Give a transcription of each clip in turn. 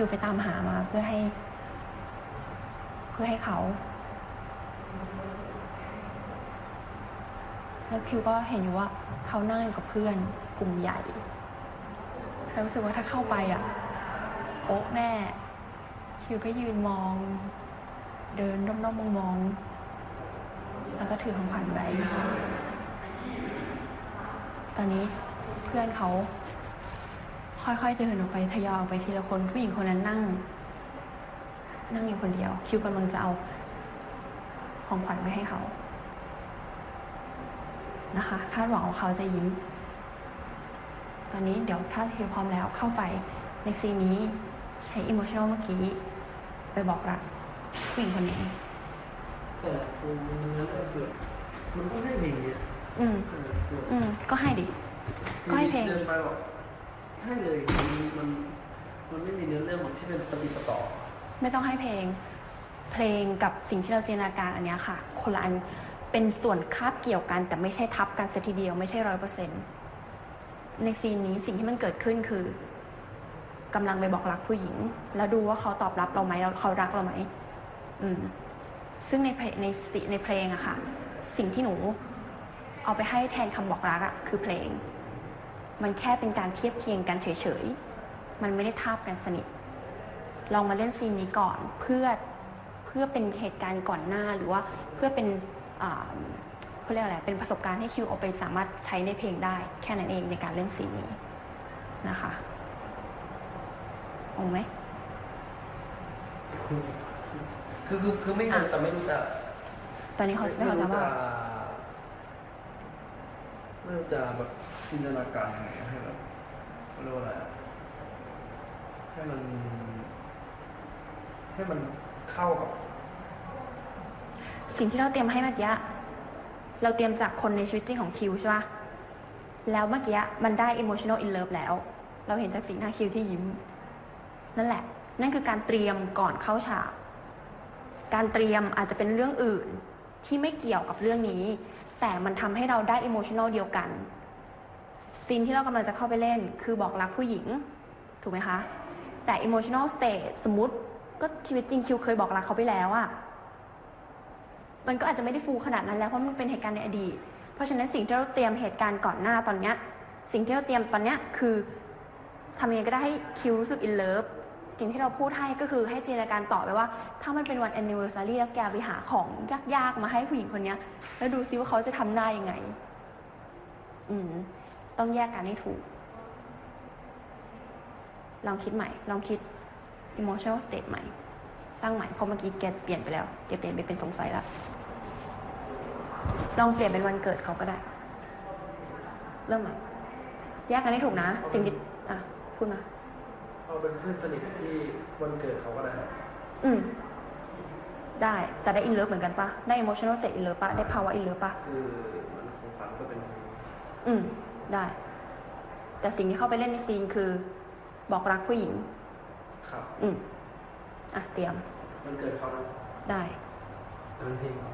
คิวไปตามหามาเพื่อให้ เพื่อให้เขา แล้วคิวก็เห็นอยู่ว่าเขานั่งอยู่กับเพื่อนกลุ่มใหญ่แล้วรู้สึกว่าถ้าเข้าไปอะโอ๊ะแน่ คิวก็ยืนมอง เดินด้อมๆมองๆแล้วก็ถือของขวัญไว้ตอนนี้เพื่อนเขา ค่อยๆเดินออกไปทยอยออกไปทีละคนผู้หญิงคนนั้นนั่ง นั่งอยู่คนเดียว คิวกำลังจะเอาของขวัญไปให้เขา นะคะ คาดหวังว่าเขาจะยิ้ม ตอนนี้เดี๋ยวถ้าคิวพร้อมแล้วเข้าไปในซีนนี้ใช้อิโมชัน a ลเมื่อกี้ไปบอกรักผู้หญิงคนนี้แต่คุณแล้วก็คือมันก็ให้ดีอะอืมเออคืออืม ก็ให้ดิ ก็ให้เพลง เดินไปบอก ให้เลยมันมันมันไม่มีเนื้อเรื่องที่เป็นปฏิปต่อ ไม่ต้องให้เพลง เพลงกับสิ่งที่เราจินตนาการอันเนี้ยค่ะ คนละอันเป็นส่วนคาบเกี่ยวกัน แต่ไม่ใช่ทับกันเสียทีเดียวไม่ใช่ร้อยเปอร์เซ็นต์ในซีนนี้สิ่งที่มันเกิดขึ้นคือกำลังไปบอกรักผู้หญิง แล้วดูว่าเขาตอบรับเราไหมแล้วเขารักเราไหมอืม ซึ่งในเพลงในสิในเพลงอะค่ะ สิ่งที่หนู เอาไปให้แทนคำบอกรักอะคือเพลง มันแค่เป็นการเทียบเคียงกันเฉยๆ มันไม่ได้ทาบกันสนิท ลองมาเล่นซีนนี้ก่อนเพื่อเพื่อเป็นเหตุการณ์ก่อนหน้าหรือว่าเพื่อเป็นอ่าเขาเรียกอะไรเป็นประสบการณ์ให้คิวเอาไปสามารถใช้ในเพลงได้ แค่นั้นเองในการเล่นซีนนี้นะคะงงไหมคือคือคือคือไม่งงแต่ไม่รู้จะตอนนี้เขาไม่เขารู้ถามว่า จะไม่รู้จะแบบจินตนาการยังไงให้แบบเรียกว่าอะไรให้มัน ให้มันเข้ากับสิ่งที่เราเตรียมให้เมื่อกี้เราเตรียมจากคนในชีวิตจริงของคิวใช่ปะแล้วเมื่อกี้มันได้ emotional in love แล้ว เราเห็นจากสีหน้าคิวที่ยิ้ม นั่นแหละ นั่นคือการเตรียมก่อนเข้าฉาก การเตรียมอาจจะเป็นเรื่องอื่นที่ไม่เกี่ยวกับเรื่องนี้ แต่มันทำให้เราได้ emotional เดียวกันซีนที่เรากำลังจะเข้าไปเล่น คือบอกรักผู้หญิง ถูกไหมคะ แต่ emotional state สมมติก็ชีวิตจริงคิวเคยบอกรักเขาไปแล้วอะมันก็อาจจะไม่ได้ฟูขนาดนั้นแล้วเพราะมันเป็นเหตุการณ์ในอดีต เพราะฉะนั้นสิ่งที่เราเตรียมเหตุการณ์ก่อนหน้าตอนเนี้ยสิ่งที่เราเตรียมตอนเนี้ยคือทำยังไงก็ได้ให้คิวรู้สึกอินเลิฟ สิ่งที่เราพูดให้ก็คือให้จินตนาการต่อไปว่า ถ้ามันเป็นวัน anniversary แล้วแกไปหาของยากๆ มาให้ผู้หญิงคนเนี้ยแล้วดูซิว่าเขาจะทำหน้ายังไง อืม ต้องแยกกันให้ถูก ลองคิดใหม่ ลองคิด emotional state ใหม่ สร้างใหม่เพราะเมื่อกี้แกเปลี่ยนไปแล้วแกเปลี่ยนไปเป็นสงสัยแล้วลองเปลี่ยนเป็นวันเกิดเขาก็ได้ เริ่มใหม่แยกกันให้ถูกนะ สิ่งที่อะพูดมา เอาเป็นเพื่อนสนิทที่วันเกิดเขาก็ได้อืม ได้แต่ได้อินเลิฟเหมือนกันปะได้ emotional state อินเลิฟปะได้ภาวะอินเลิฟปะคือมันของฝันก็เป็นอืม ได้ แต่สิ่งที่เข้าไปเล่นในซีนคือ บอกรักผู้หญิง ครับ อืม อะ เตรียม มันเกิดเขานะได้เป็นเพลงเหรอ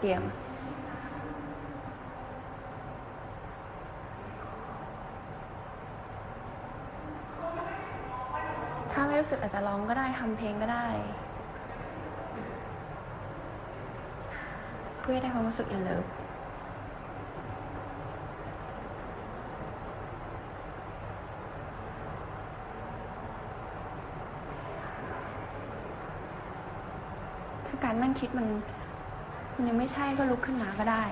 เตรียม ถ้าไม่รู้สึกอาจจะร้องก็ได้ทำเพลงก็ได้ เพื่อให้ได้ความรู้สึกอินเลิฟถ้าการนั่งคิดมันมันยังไม่ใช่ก็ลุกขึ้นมาก็ได้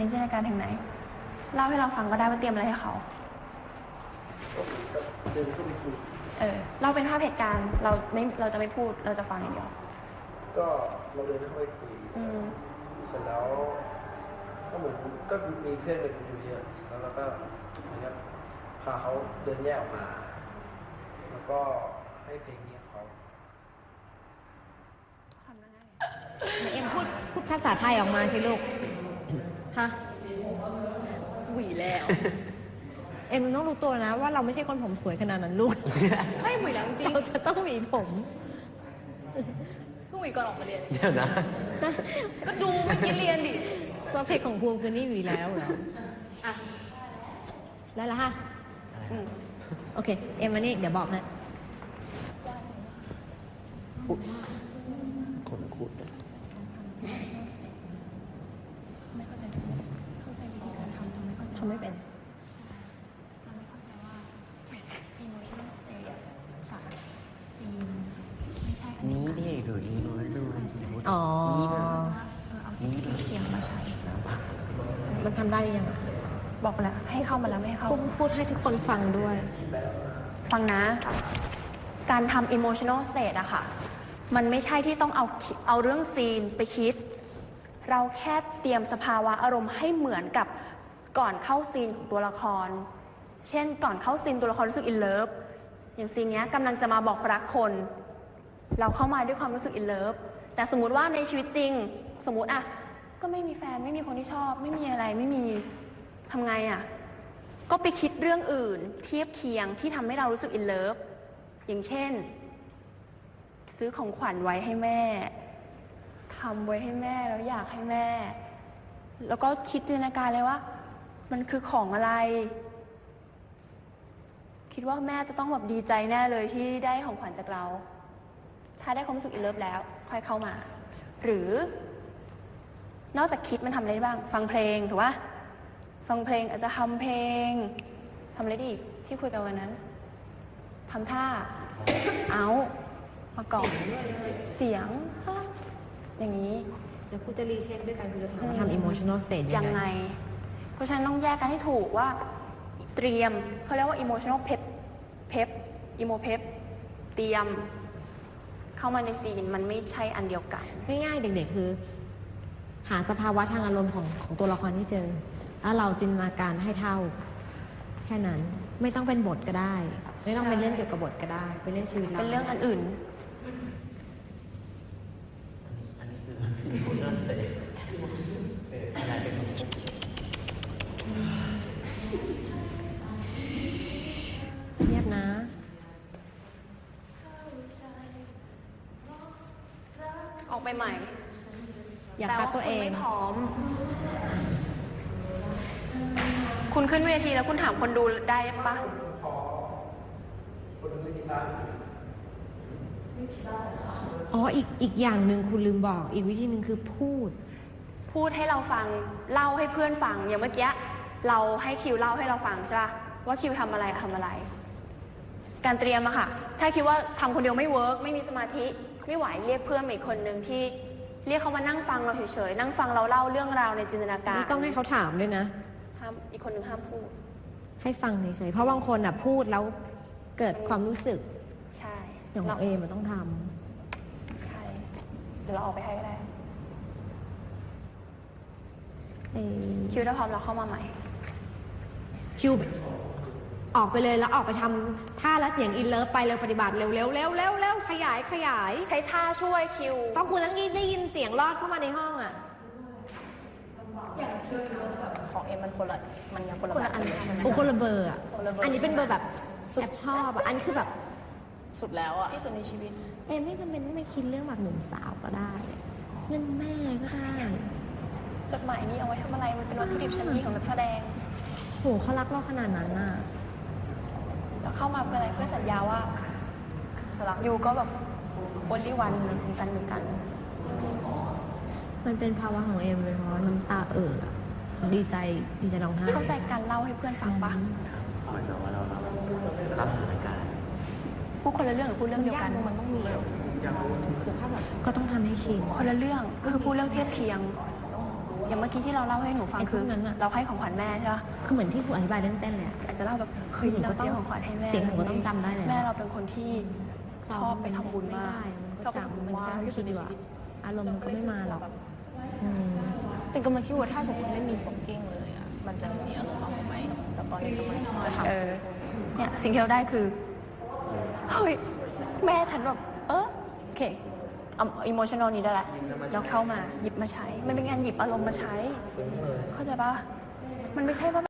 นนี้จินตนาการถึงไหน เล่าให้เราฟังก็ได้ว่าเตรียมอะไรให้เขาก็เดินเข้าไปคุยเออ เราเป็นภาพเหตุการณ์ เราไม่เราจะไม่พูด เราจะฟังอย่างเดียว ก็เราเดินเข้าไปคุยอืม เสร็จแล้วก็เหมือนก็มีเพื่อนเป็นอยู่เยอะแล้วเราก็เหมือนกับพาเขาเดินแยกออกมา แล้วก็ให้เพลงนี้เขาเอ็มพูดพูดภาษาไทยออกมาสิลูก ฮะพหวีแล้ว เอ็มต้องรู้ตัวนะ ว่าเราไม่ใช่คนผมสวยขนาดนั้นลูก ไม่หวีแล้วจริงเราจะต้องหวีผมเพิ่งหวีก่อนออกมาเรียน เดี๋ยวนะ ก็ดูเมื่อกี้เรียนดิโปรเฟกของภูมิคือนี่หวีแล้วเหรออะได้แล้วค่ะอืมโอเค เอ็มมานี่ เดี๋ยวบอกนะขนคุด ทำไม่เป็นนี้ดิหรือนี้น้อยด้วยอ๋อนี้ดิเคียงมาใช้ มันทำได้หรือยังอะบอกไปแล้วให้เข้ามาแล้วไม่ให้เข้าพูดพูดให้ทุกคนฟังด้วย ฟังนะ การทำ emotional state อะค่ะ มันไม่ใช่ที่ต้องเอาคิเอาเรื่องซีนไปคิด เราแค่เตรียมสภาวะอารมณ์ให้เหมือนกับ ก่อนเข้าซีนของตัวละคร เช่น ก่อนเข้าซีนตัวละครรู้สึกอินเลิฟอย่างซีนนี้กำลังจะมาบอกรักคน เราเข้ามาด้วยความรู้สึกอินเลิฟแต่สมมติว่าในชีวิตจริง สมมติอะก็ไม่มีแฟนไม่มีคนที่ชอบ ไม่มีอะไรไม่มีทำไงอะก็ไปคิดเรื่องอื่น เทียบเคียงที่ทำให้เรารู้สึกอินเลิฟอย่างเช่น ซื้อของขวัญไว้ให้แม่ทำไว้ให้แม่แล้วอยากให้แม่ แล้วก็คิดจินตนาการเลยว่า มันคือของอะไร คิดว่าแม่จะต้องแบบดีใจแน่เลยที่ได้ของขวัญจากเรา ถ้าได้ความรู้สึกอินเลิฟแล้ว ค่อยเข้ามา หรือนอกจากคิดมันทำอะไรได้บ้าง ฟังเพลงถูกปะฟังเพลงอาจจะทำเพลงทำอะไรดีที่คุยกันวันนั้นทำท่า เอามาก่อนเสียงฮะอย่างนี้เดี๋ยวครูจะรีเช็คด้วยกันครูจะถามอืมว่าทำ emotional state ยังไงเพ ราะฉะนั้นต้องแยกกันให้ถูกว่าเตรียมเขาเรียกว่า emotional pep pep emo pep เตรียมเข้ามาในซีนมันไม่ใช่อันเดียวกัน ง่ายๆ เด็กๆ คือ หาสภาวะทางอารมณ์ของของตัวละครที่เจอ แล้วเราจินตนาการให้เท่า แค่นั้นไม่ต้องเป็นบทก็ได้ ไม่ต้องเป็นเรื่องเกี่ยวกับบทก็ได้ เป็นเรื่องชีวิตเรา เป็นเรื่องอันอื่นอันนี้คือพูดเรื่องเสร็จอะไรเป็น เทียบนะออกไปใหม่ อย่าแปลคัดตัวเอคุณงไม่พร้อม คุณขึ้นเวทีแล้วคุณถามคนดูได้ปะอ๋ออีกอีกอย่างหนึ่งคุณลืมบอก อีกวิธีหนึ่งคือพูด พูดให้เราฟัง เล่าให้เพื่อนฟังอย่างเมื่อกี้ เราให้คิวเล่าให้เราฟังใช่ปะว่าคิวทำอะไรทำอะไร การเตรียมอะค่ะ ถ้าคิดว่าทำคนเดียวไม่เวิร์กไม่มีสมาธิไม่ไหวเรียกเพื่อนมาอีกคนหนึ่งที่เรียกเขามานั่งฟังเราเฉยๆนั่งฟังเราเล่าเรื่องราวในจินตนาการนี่ต้องให้เขาถามด้วยนะห้ามอีกคนหนึ่งห้ามพูด ให้ฟังเฉยๆเพราะบางคนอะพูดแล้วเกิดความรู้สึกใช่อย่างของเอมันต้องทใช่เดี๋ยวเราออกไปให้ก็ได้ำเออคิวถ้าพร้อมเราเข้ามาใหม่ คิวออกไปเลยแล้วออกไปทำท่าและเสียงอินเลิฟไปเร็วปฏิบัติเร็วเร็วเร็วเร็วเร็วขยายขยาย ใช้ท่าช่วยคิว ต้องคุณต้องได้ยินเสียงรอดเข้ามาในห้องอะ ของเอ็มมันคนละมันยังคนละคนละแบบอันเลยโอ้คนละเบอร์อะ คนละเบอร์ อันนี้เป็นเบอร์แบบสุดชอบอะ อันนคือแบบสุดแล้วอะที่สุดในชีวิต เอ็มไม่จำเป็นต้องไปคิดเรื่องแบบหนุ่มสาวก็ได้เรื่องแม่ก็ได้ จดหมายนี้เอาไว้ทำอะไรมันเป็นวัตถุดิบชั้นดีของนักแสดง โหเขารักเราขนาดนั้นน่ะแล้วเข้ามาเพื่ออะไรเพื่อสัญญาว่าสลักยูก็แบบวันลี่วันเหมือนกันเหมือนกัน มันเป็นภาวะของเอ็มเลยเพราะว่าน้ำตาเอ่ออะดีใจดีใจร้องไห้เข้าใจการเล่าให้เพื่อนฟังปะเหมือนกับว่าเรารับรับสถานการณ์พูดคนละเรื่องหรือพูดเรื่องเดียวกันมันต้องมีคือถ้าแบบก็ต้องทำให้ชินคนละเรื่องก็คือพูดเรื่องเทียบเคียง อย่างเมื่อกี้ที่เราเล่าให้หนูฟังไอ้พคืวอกนั้นอะเราให้ของขวัญแม่ใช่ปะคือเหมือนที่ครูอธิบายเรื่องเต้นเลยอะ อาจจะเล่าแบบเฮ้ยหนูก็เราต้เตองรียมของขวัญให้แม่เสียงหนูก็ต้องจำได้แล้วแม่เราเป็นคนที่ชอบไปทำบุญมากไได้มันชก็อบไปจำทำบุมันญมากแค่ที่สุดคิดในดีกชีว่าวิตอารมณ์มันก็ไม่มาหรอกอืมแต่กำลังคิดว่าถ้าสมมติไม่มีบ็อกกิ้งเลยอะมันจะมีอารมณ์มากกว่าไหมแต่ตอนนี้กำลังจะทำ เออเนี่ยสิ่งที่เราได้คือเฮ้ยแม่ฉันแบบเออโอเคเอา อิโมชันอลนี้ได้แหละแล้วเข้ามาหยิบมาใช้ มันเป็นงานหยิบอารมณ์มาใช้ เข้าใจปะมันไม่ใช่ว่า